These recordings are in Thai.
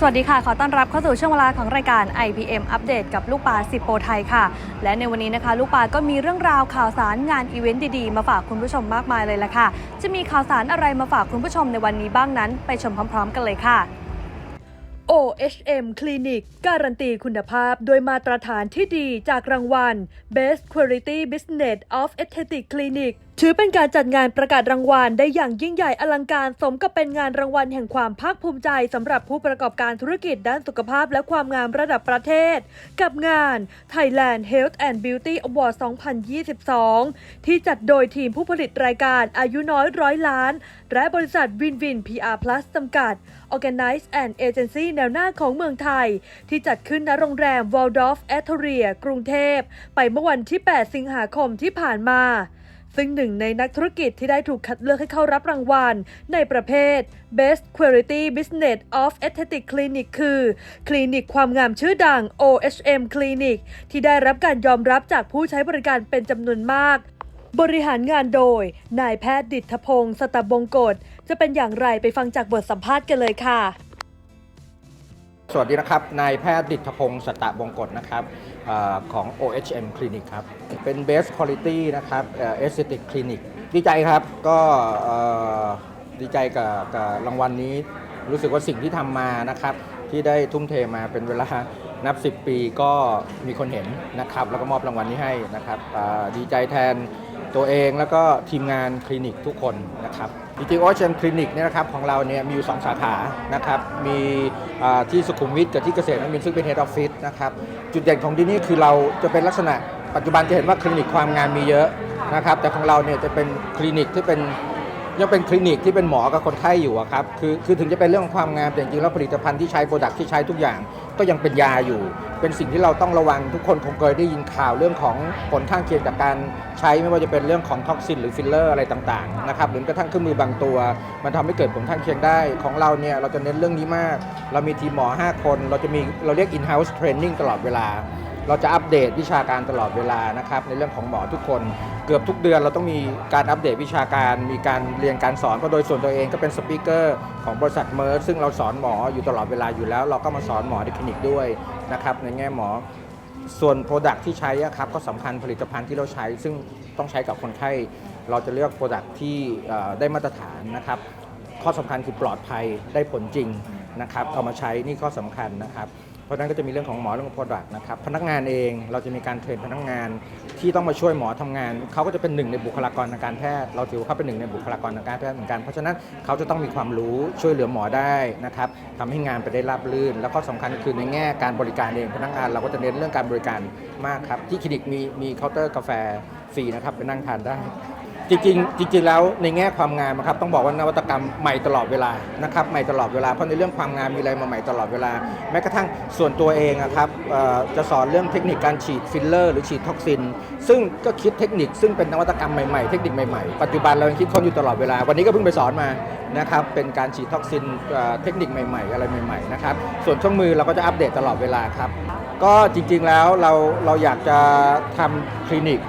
สวัสดีค่ะ ขอต้อนรับเข้าสู่ช่วงเวลาของรายการ IPM อัปเดตกับลูกปลาสิบโปรไทยค่ะ และในวันนี้นะคะ ลูกปลาก็มีเรื่องราวข่าวสารงานอีเวนต์ดีๆ มาฝากคุณผู้ชมมากมายเลยละค่ะ จะมีข่าวสารอะไรมาฝากคุณผู้ชมในวันนี้บ้างนั้น ไปชมพร้อม ๆ กันเลยค่ะ OHM Clinic การันตีคุณภาพโดยมาตรฐานที่ดีจากรางวัล Best Quality Business of Aesthetic Clinic ถือเป็นการจัดงานประกาศรางวัลได้อย่างยิ่งใหญ่อลังการสมกับเป็นงานรางวัลแห่งความภาคภูมิใจสำหรับผู้ประกอบการธุรกิจด้านสุขภาพและความงามระดับประเทศ กับงาน Thailand Health and Beauty Award 2022 ที่จัดโดยทีมผู้ผลิตรายการอายุน้อยร้อยล้าน และบริษัทวินวิน PR Plus จำกัด Organize and Agency แนวหน้าของเมืองไทย ที่จัดขึ้นณโรงแรม Waldorf Astoria กรุงเทพ ไปเมื่อวันที่ 8 สิงหาคมที่ผ่านมา ซึ่งหนึ่งในนักธุรกิจที่ได้ถูกคัดเลือกให้เข้ารับรางวัล ในประเภท Best Quality Business of Aesthetic Clinic คือ คลินิกความงามชื่อดัง OHM Clinic ที่ได้รับการยอมรับจากผู้ใช้บริการเป็นจำนวนมากบริหารงานโดย นายแพทย์ดิษฐพงศ์สตบงกฎจะเป็นอย่างไรไปฟังจากบทสัมภาษณ์กันเลยค่ะ สวัสดีนะครับ นายแพทย์ดิษฐพงศ์สตะบงกฎนะครับอของ OHM Clinic ครับ เป็น Best Quality นะครับเอ่อ Aesthetic Clinic ดีใจครับ ก็เอ่อดีใจกับกับรางวัลนี้ รู้สึกว่าสิ่งที่ทำมานะครับ ที่ได้ทุ่มเทมาเป็นเวลา นับ 10 ปีก็มีคนเห็นนะครับ แล้วก็มอบรางวัลนี้ให้นะครับดีใจแทนตัวเองแล้วก็ทีมงานคลินิกทุกคนนะครับจริงๆ OHM Clinic เนี่ยนะครับของเราเนี่ยมีอยู่ 2 สาขานะครับมีที่สุขุมวิทกับที่เกษตรนวมินซึ่งเป็น Head Office นะครับจุดเด่นของที่นี่คือเราจะเป็นลักษณะปัจจุบันจะเห็นว่าคลินิกความงามมีเยอะนะครับแต่ของเราเนี่ยจะเป็นคลินิกที่เป็น ยังเป็นคลินิกที่เป็นหมอกับคนไข้อยู่อะครับคือคือถึงจะเป็นเรื่องของความงามแต่จริงๆแล้วผลิตภัณฑ์ที่ใช้โปรดักที่ใช้ทุกอย่าง ก็ยังเป็นยาอยู่ เป็นสิ่งที่เราต้องระวังทุกคนคงเคยได้ยินข่าวเรื่องของผลข้างเคียงจากการใช้ไม่ว่าจะเป็นเรื่องของท็อกซินหรือฟิลเลอร์อะไรต่างๆนะครับหรือกระทั่งเครื่องมือบางตัว มันทำให้เกิดผลข้างเคียงได้ของเราเนี่ยเราจะเน้นเรื่องนี้มาก เรามีทีมหมอ 5 คน เราจะมีเราเรียก in-house training ตลอดเวลา เราจะอัปเดตวิชาการตลอดเวลานะครับในเรื่องของหมอทุกคน เกือบทุกเดือนเราต้องมีการอัปเดตวิชาการ มีการเรียนการสอนเพราะโดยส่วนตัวเองก็เป็นสปีกเกอร์ของบริษัทเมอร์ซึ่งเราสอนหมออยู่ตลอดเวลาอยู่แล้ว เราก็มาสอนหมอในคลินิกด้วยนะครับในแง่หมอส่วน Product ที่ใช้ครับก็สำคัญผลิตภัณฑ์ที่เราใช้ ซึ่งต้องใช้กับคนไข้ เราจะเลือก Product ที่ได้มาตรฐานนะครับ ข้อสำคัญคือปลอดภัยได้ผลจริงนะครับเอามาใช้นี่ข้อสำคัญนะครับ เพราะนั้นก็จะมีเรื่องของหมอเรื่องของ Product นะครับพนักงานเองเราจะมีการเทรนพนักงานที่ต้องมาช่วยหมอทำงานเขาก็จะเป็นหนึ่งในบุคลากรทางการแพทย์เราถือว่าเขาเป็นหนึ่งในบุคลากรทางการแพทย์เหมือนกันเพราะฉะนั้นเขาจะต้องมีความรู้ช่วยเหลือหมอได้นะครับทำให้งานไปได้ราบรื่น แล้วก็สำคัญคือในแง่การบริการเองพนักงานเราก็จะเน้นเรื่องการบริการมากครับที่คลินิกมีมีเคาน์เตอร์กาแฟฟรีนะครับไปนั่งทานได้ จริงๆจริงๆแล้วในแง่ความงามอะครับต้องบอกว่านวัตกรรมใหม่ตลอดเวลานะครับใหม่ตลอดเวลาเพราะในเรื่องความงามมีอะไรมาใหม่ตลอดเวลา แม้กระทั่งส่วนตัวเองอะครับจะสอนเรื่องเทคนิคการฉีดฟิลเลอร์หรือฉีดท็อกซิน ซึ่งก็คิดเทคนิคซึ่งเป็นนวัตกรรมใหม่ๆเทคนิคใหม่ๆปัจจุบันเรายังคิดค้นอยู่ตลอดเวลา วันนี้ก็เพิ่งไปสอนมานะครับเป็นการฉีดท็อกซินเทคนิคใหม่ ๆ อะไรใหม่ๆนะครับส่วนเครื่องมือเราก็จะอัปเดตตลอดเวลาครับก็จริงๆแล้วเราเราอยากจะทำคลินิก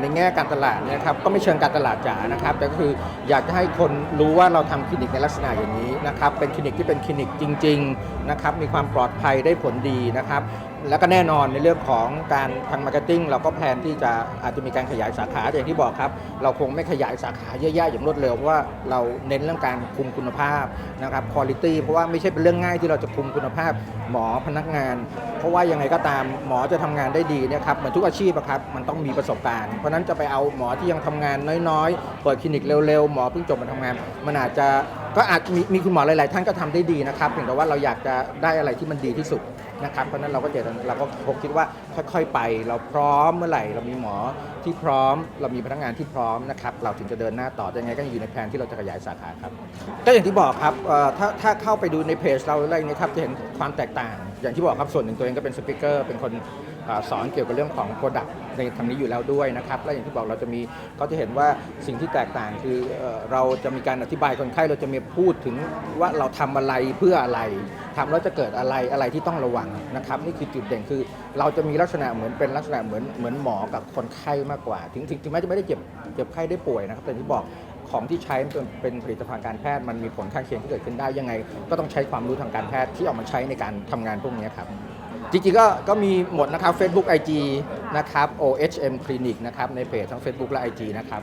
ในแง่การตลาดนะครับก็ไม่เชิงการตลาดจ๋านะครับแต่ก็คืออยากจะให้คนรู้ว่าเราทำคลินิกในลักษณะอย่างนี้นะครับเป็นคลินิกที่เป็นคลินิกจริงๆนะครับมีความปลอดภัยได้ผลดีนะครับแล้วก็แน่นอนในเรื่องของการทางมาร์เก็ตติ้งเราก็แพลนที่จะอาจจะมีการขยายสาขาอย่างที่บอกครับ เราคงไม่ขยายสาขาเยอะๆอย่างรวดเร็วเพราะว่าเราเน้นเรื่องการคุมคุณภาพนะครับคุณภาพเพราะว่าไม่ใช่เป็นเรื่องง่ายที่เราจะคุมคุณภาพหมอพนักงาน เพราะว่ายังไงก็ตามหมอจะทำงานได้ดีนะครับเหมือนทุกอาชีพอะครับมันต้องมีประสบการณ์ เพราะฉะนั้นจะไปเอาหมอที่ยังทำงานน้อยๆเปิดคลินิกเร็วๆหมอเพิ่งจบมาทำงาน มันอาจจะ ก็อาจมีมีคุณหมอหลาย ๆ ท่านก็ทำได้ดีนะครับเพียงแต่ว่าเราอยากจะได้อะไรที่มันดีที่สุดนะครับเพราะนั้นเราก็เจตเราก็คงคิดว่าค่อย ๆ ไป เราพร้อมเมื่อไหร่ เรามีหมอที่พร้อม เรามีพนักงานที่พร้อมนะครับเราถึงจะเดินหน้าต่อยังไงก็อยู่ในแผนที่เราจะขยายสาขาครับก็อย่างที่บอกครับถ้าถ้าเข้าไปดูในเพจเราอะไรอย่างนี้ครับจะเห็นความแตกต่าง อย่างที่บอกครับส่วนหนึ่งตัวเองก็เป็นสปิเกอร์เป็นคน สอนเกี่ยวกับเรื่องของ Product ในทางนี้อยู่แล้วด้วยนะครับ และอย่างที่บอกเราจะมีก็จะเห็นว่าสิ่งที่แตกต่างคือเราจะมีการอธิบายคนไข้เราจะมีพูดถึงว่าเราทำอะไรเพื่ออะไรทำแล้วจะเกิดอะไรอะไรที่ต้องระวังนะครับนี่คือจุดเด่นคือ เราจะมีลักษณะเหมือนเป็นลักษณะเหมือนเหมือนหมอกับคนไข้มากกว่า ถึงถึงแม้จะไม่ได้เจ็บเจ็บไข้ได้ป่วยนะครับแต่ที่บอกของที่ใช้เป็นผลิตภัณฑ์การแพทย์มันมีผลข้างเคียงที่เกิดขึ้นได้ยังไง ก็ต้องใช้ความรู้ทางการแพทย์ที่เอามาใช้ในการทำงานพวกนี้ครับ จริงๆก็ก็มีหมดนะครับ Facebook IG นะครับ OHM Clinic นะครับในเพจทั้ง Facebook และ IG นะครับ